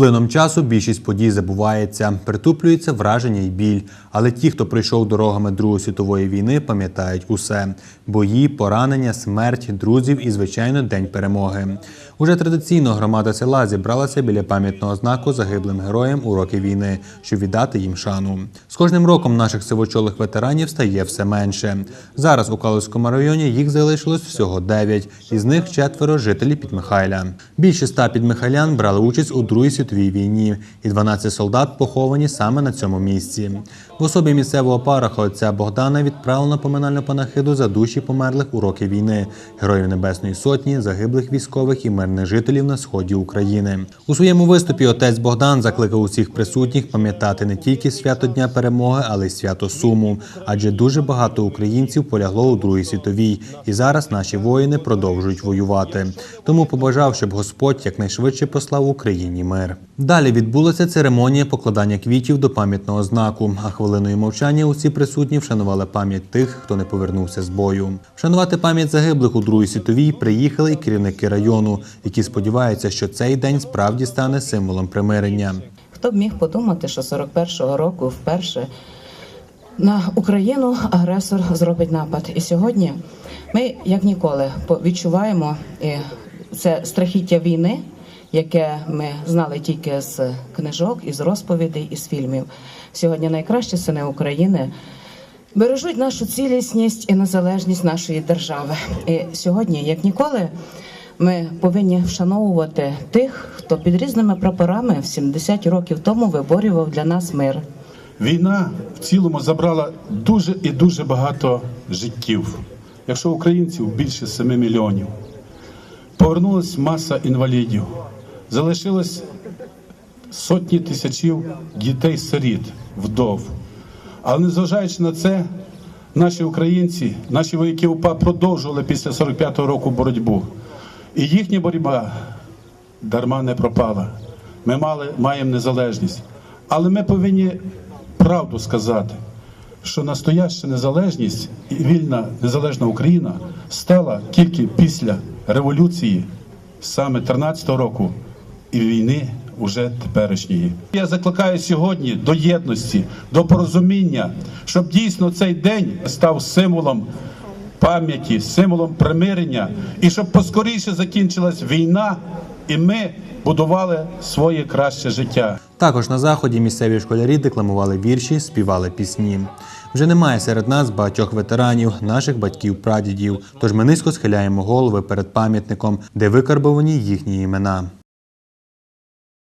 плином часу більшість подій забувається, притуплюється враження й біль. Але ті, хто прийшов дорогами Другої світової війни, пам'ятають усе: бої, поранення, смерть, друзів і, звичайно, день перемоги. Уже традиційно громада села зібралася біля пам'ятного знаку загиблим героям у роки війни, щоб віддати їм шану. З кожним роком наших сивочолих ветеранів стає все менше. Зараз у Калузькому районі їх залишилось всього дев'ять, із них четверо жителі Підмихайля. Більше ста підмихайлян брали участь у Другій світовій війні, і 12 солдат поховані саме на цьому місці. В особі місцевого параха отця Богдана відправлено поминальну панахиду за душі померлих у роки війни, героїв Небесної Сотні, загиблих військових і мирних жителів на сході України. У своєму виступі отець Богдан закликав усіх присутніх пам'ятати не тільки свято Дня перемоги, але й свято Суму, адже дуже багато українців полягло у Другій світовій, і зараз наші воїни продовжують воювати. Тому побажав, щоб Господь якнайшвидше послав Україні мир. Далі відбулася церемонія покладання квітів до пам'ятного знаку. А хвилиною мовчання усі присутні вшанували пам'ять тих, хто не повернувся з бою. Вшанувати пам'ять загиблих у Другій світовій приїхали і керівники району, які сподіваються, що цей день справді стане символом примирення. Хто б міг подумати, що 41-го року вперше на Україну агресор зробить напад. І сьогодні ми, як ніколи, відчуваємо це страхіття війни, яке ми знали тільки з книжок, із розповідей, із фільмів. Сьогодні найкращі сини України. Бережуть нашу цілісність і незалежність нашої держави. І сьогодні, як ніколи, ми повинні вшановувати тих, хто під різними прапорами в 70 років тому виборював для нас мир. Війна в цілому забрала дуже і дуже багато життів. Якщо українців більше 7 мільйонів, повернулась маса інвалідів, залишилось сотні тисячів дітей-сиріт, вдов. Але незважаючи на це, наші українці, наші вояки УПА продовжували після 45-го року боротьбу. І їхня боротьба дарма не пропала. Ми мали, маємо незалежність. Але ми повинні правду сказати, що настояща незалежність і вільна незалежна Україна стала тільки після революції, саме 13-го року, і війни уже теперішньої. Я закликаю сьогодні до єдності, до порозуміння, щоб дійсно цей день став символом пам'яті, символом примирення, і щоб поскоріше закінчилась війна, і ми будували своє краще життя. Також на заході місцеві школярі декламували вірші, співали пісні. Вже немає серед нас багатьох ветеранів, наших батьків-прадідів. Тож ми низько схиляємо голови перед пам'ятником, де викарбовані їхні імена.